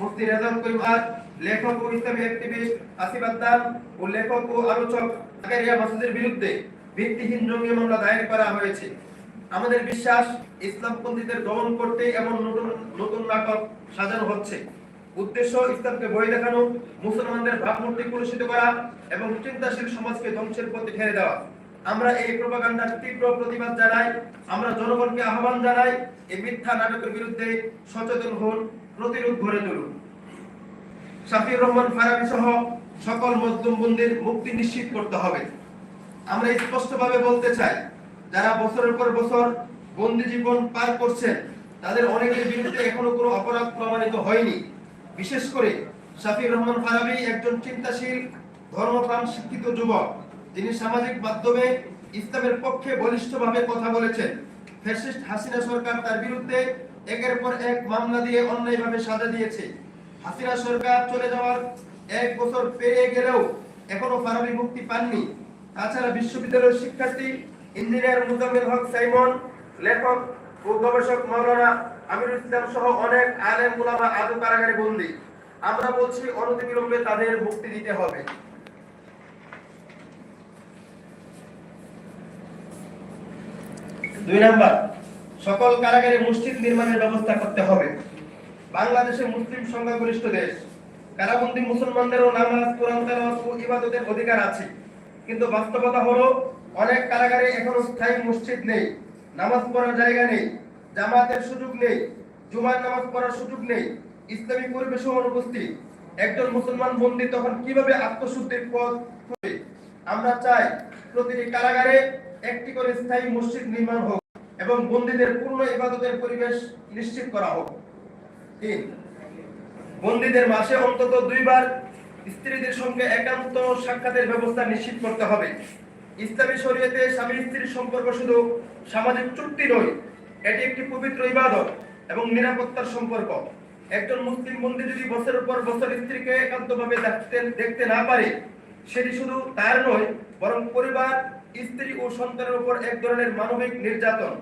মুফতি রেজাউল লেখক ও ইসলামী অ্যাক্টিভিস্ট আসিফ ও লেখক ও আলোচক জাকারিয়া মাসুদের বিরুদ্ধে ভিত্তিহীন জঙ্গি মামলা দায়ের করা হয়েছে। আমাদের বিশ্বাস ইসলামপন্থীদের দমন করতে এমন নতুন নতুন নাটক সাজানো হচ্ছে। উদ্দেশ্য, ইসলামকে বই দেখানো, মুসলমানদের ভাবমূর্তি কলুষিত করা এবং চিন্তাশীল সমাজকে ধ্বংসের পথে ঠেলে দেওয়া। আমরা এই প্রোপাগান্ডার তীব্র প্রতিবাদ জানাই, আমরা জনগণকে আহ্বান জানাই, এই মিথ্যা নাটকের বিরুদ্ধে সচেতন হন। প্রতিরোধ গড়ে তুলুন শাফির রহমান ফারাবি সহ সকল মজলুম বন্দির মুক্তি নিশ্চিত করতে হবে। আমরা স্পষ্টভাবে বলতে চাই, যারা বছরের পর বছর বন্দি জীবন পার করছেন, তাদের অনেকের বিরুদ্ধে এখনও কোনো অপরাধ প্রমাণিত হয়নি। বিশেষ করে শাফির রহমান ফারাবি একজন চিন্তাশীল, ধর্মপ্রাণ শিক্ষিত যুবক। যিনি সামাজিক মাধ্যমে ইসলামের পক্ষে বলিষ্ঠভাবে কথা বলেছেন। ফ্যাসিস্ট হাসিনা সরকার তার বিরুদ্ধে একের পর এক মামলা দিয়ে অন্যায়ভাবে সাজা দিয়েছে। হাসিনা সরকার চলে যাওয়ার এক বছর পেরিয়ে গেলেও এখনও ফারাবি মুক্তি পাননি। তাছাড়া বিশ্ববিদ্যালয়ের শিক্ষার্থী, ইঞ্জিনিয়ার মুজাম্মিল হক সাইমন, লেখক ও গবেষক মাওলানা আমিরুল ইসলাম সহ অনেক আলেম উলামা আজও কারাগারে বন্দী। আমরা বলছি, অনতিবিলম্বে তাদের মুক্তি দিতে হবে। দুই নাম্বার সকল কারাগারে মসজিদ নির্মাণের ব্যবস্থা করতে হবে। বাংলাদেশে মুসলিম সংখ্যাগরিষ্ঠ দেশ। কারাবন্দী মুসলমানদেরও নামাজ, কোরআন ও ইবাদতের অধিকার আছে। কিন্তু বাস্তবতা হলো, অনেক কারাগারে এখনও স্থায়ী মসজিদ নেই, নামাজ পড়ার জায়গা নেই, জামাতের সুযোগ নেই, জুমার নামাজ পড়ার সুযোগ নেই, ইসলামী পরিবেশ অনুপস্থিত। একজন মুসলমান বন্দী তখন কীভাবে আত্মশুদ্ধির পথ খুঁজবে আমরা চাই প্রতিটি কারাগারে একটি করে স্থায়ী মসজিদ নির্মাণ হোক। এবং বন্দীদের পূর্ণ ইবাদতের পরিবেশ নিশ্চিত করা হোক। তিন, বন্দীদের মাসে অন্তত দুইবার স্ত্রীদের সঙ্গে একান্ত সাক্ষাতের ব্যবস্থা নিশ্চিত করতে হবে। ইসলামী শরীয়তে স্বামী স্ত্রীর সম্পর্ক শুধু সামাজিক চুক্তি নয়, এটি একটি পবিত্র ইবাদত এবং নিরাপত্তার সম্পর্ক। একজন মুসলিম বন্দী যদি বছরের পর বছর স্ত্রীকে একান্তভাবে দেখতে দেখতে না পারে, সেটি শুধু তার নয়, বরং পরিবার, স্ত্রী ও সন্তানের উপর এক ধরনের মানবিক নির্যাতন।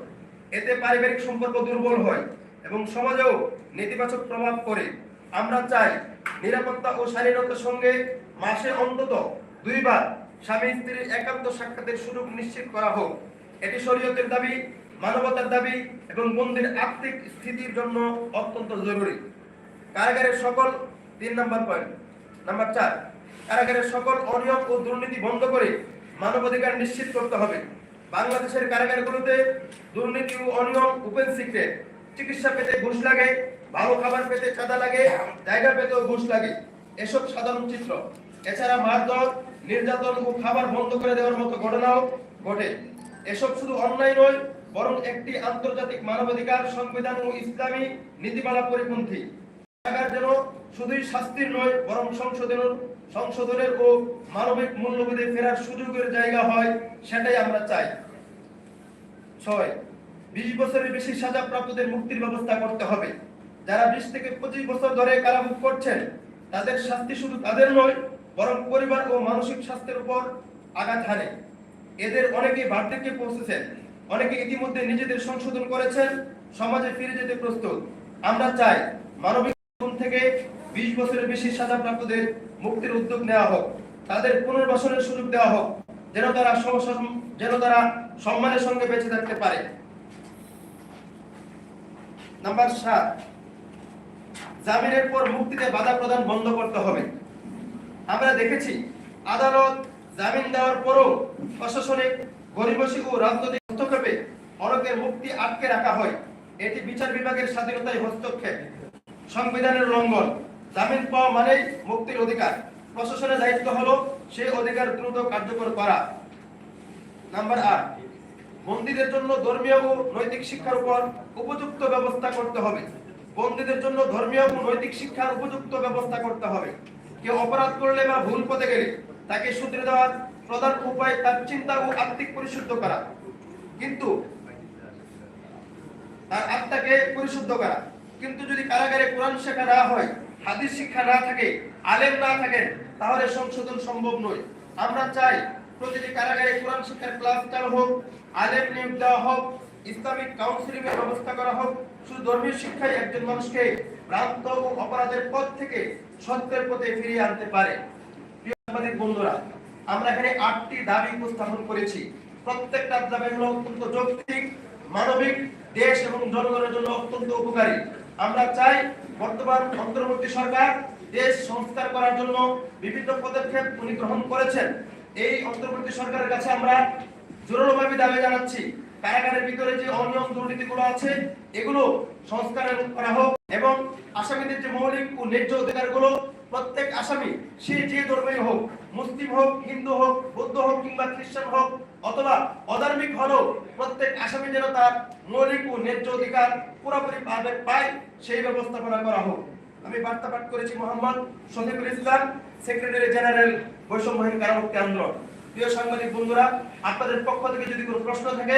এতে পারিবারিক সম্পর্ক দুর্বল হয় এবং সমাজেও নেতিবাচক প্রভাব পড়ে। আমরা চাই নিরাপত্তা ও স্বাধীনতার সঙ্গে মাসে অন্তত দুইবার স্বামী স্ত্রীর একান্ত সাক্ষাতের সুযোগ নিশ্চিত করা হোক। এটি শরীয়তের দাবি, মানবতার দাবি এবং বন্দির আর্থিক স্থিতির জন্য অত্যন্ত জরুরি। কারাগারের সকল তিন নম্বর পয়েন্ট। নাম্বার চার, কারাগারের সকল অনিয়ম ও দুর্নীতি বন্ধ করে মানবাধিকার নিশ্চিত করতে হবে। বাংলাদেশের কারাগারগুলোতে দুর্নীতি ও অনিয়ম ওপেন সিক্রেট চিকিৎসা পেতে ঘুষ লাগে, ভালো খাবার পেতে চাঁদা লাগে, জায়গা পেতেও ঘুষ লাগে। এসব সাধারণ চিত্র। এছাড়া মারধর, নির্যাতন ও খাবার বন্ধ করে দেওয়ার মতো ঘটনাও ঘটে। এসব শুধু অন্যায় নয়, বরং একটি আন্তর্জাতিক মানবাধিকার, সংবিধান ও ইসলামী নীতিমালা পরিপন্থী। যেন শুধুই শাস্তির নয়, বরং সংশোধনের সংশোধনের ও মানবিক মূল্যবোধে ফেরার সুযোগের জায়গা হয়, সেটাই আমরা চাই। ছয়, বিশ বছরের বেশি সাজা প্রাপ্তদের মুক্তির ব্যবস্থা করতে হবে। যারা বিশ থেকে পঁচিশ বছর ধরে কারাভোগ করছেন, তাদের শাস্তি শুধু তাদের নয়, বরং পরিবার ও মানসিক স্বাস্থ্যের উপর আঘাত হানে। এদের অনেকেই বার্ধক্যে পৌঁছেছেন, অনেকে ইতিমধ্যে নিজেদের সংশোধন করেছেন, সমাজে ফিরে যেতে প্রস্তুত। আমরা চাই মানবিক থেকে বিশ বছরের বেশি সাজাপ্রাপ্তদের মুক্তির উদ্যোগ নেওয়া হোক, তাদের পুনর্বাসনের সুযোগ দেওয়া হোক, যেন তারা যেন তারা সম্মানের সঙ্গে বেঁচে থাকতে পারে। নাম্বার সাত, জামিনের পর মুক্তিতে বাধা প্রদান বন্ধ করতে হবে। আমরা দেখেছি, আদালত জামিন দেওয়ার পরও প্রশাসনিক গরিবসী ও রাজনৈতিক হস্তক্ষেপে অনেকের মুক্তি আটকে রাখা হয়। এটি বিচার বিভাগের স্বাধীনতায় হস্তক্ষেপ। সংবিধানের লঙ্ঘন। জামিন পাওয়া মানেই মুক্তির অধিকার। প্রশাসনের দায়িত্ব হলো সেই অধিকার দ্রুত কার্যকর করা। নাম্বার আট, বন্দীদের জন্য ধর্মীয় ও নৈতিক শিক্ষার উপর উপযুক্ত ব্যবস্থা করতে হবে। বন্দীদের জন্য ধর্মীয় ও নৈতিক শিক্ষার উপযুক্ত ব্যবস্থা করতে হবে। কেউ অপরাধ করলে বা ভুল পথে গেলে তাকে শুধরে দেওয়ার প্রধান উপায় তার চিন্তা ও আত্মিক পরিশুদ্ধ করা। কিন্তু তার আত্মাকে পরিশুদ্ধ করা। কিন্তু যদি কারাগারে কোরআন শেখা না হয় হাদিস শিক্ষা না থাকে, আলেম না থাকেন তাহলে সংশোধন সম্ভব নয়। আমরা চাই প্রতিটি কারাগারে কোরআন শিক্ষার ক্লাস চালু হোক, আলেম নিয়োগ দেওয়া হোক, ইসলামিক কাউন্সিলিং এর ব্যবস্থা করা হোক। শুধু ধর্মীয় শিক্ষাই একজন মানুষকে ভ্রান্ত ও অপরাধের পথ থেকে সত্যের পথে ফিরিয়ে আনতে পারে। প্রিয় বন্ধুরা, আমরা এখানে আটটি দাবি উপস্থাপন করেছি। প্রত্যেকটা দাবি হলো অত্যন্ত যৌক্তিক, মানবিক, দেশ এবং জনগণের জন্য অত্যন্ত উপকারী। আমরা চাই বর্তমান অন্তর্বর্তী সরকার দেশ সংস্কার করার জন্য বিভিন্ন পদক্ষেপ উনি গ্রহণ করেছেন। এই অন্তর্বর্তী সরকারের কাছে আমরা জোরালোভাবে দাবি জানাচ্ছি। কারাগারের ভিতরে যে অনিয়ম দুর্নীতিগুলো আছে, এগুলো সংস্কার করা হোক এবং আসামিদের যে মৌলিক ও ন্যায্য অধিকারগুলো প্রত্যেক আসামি, সে যে ধর্মেই হোক, মুসলিম হোক, হিন্দু হোক, বৌদ্ধ হোক কিংবা খ্রিস্টান হোক অথবা অধার্মিক হলেও প্রত্যেক আসামি যেন তার মৌলিক ও ন্যায্য অধিকার পুরোপুরি পায় সেই ব্যবস্থাপনা করা হোক। আমি বার্তা পাঠ করেছি মোহাম্মদ শফিকুল ইসলাম, সেক্রেটারি জেনারেল বৈষম্যহীন কারামুক্তি কেন্দ্র প্রিয় সাংবাদিক বন্ধুরা, আপনাদের পক্ষ থেকে যদি কোনো প্রশ্ন থাকে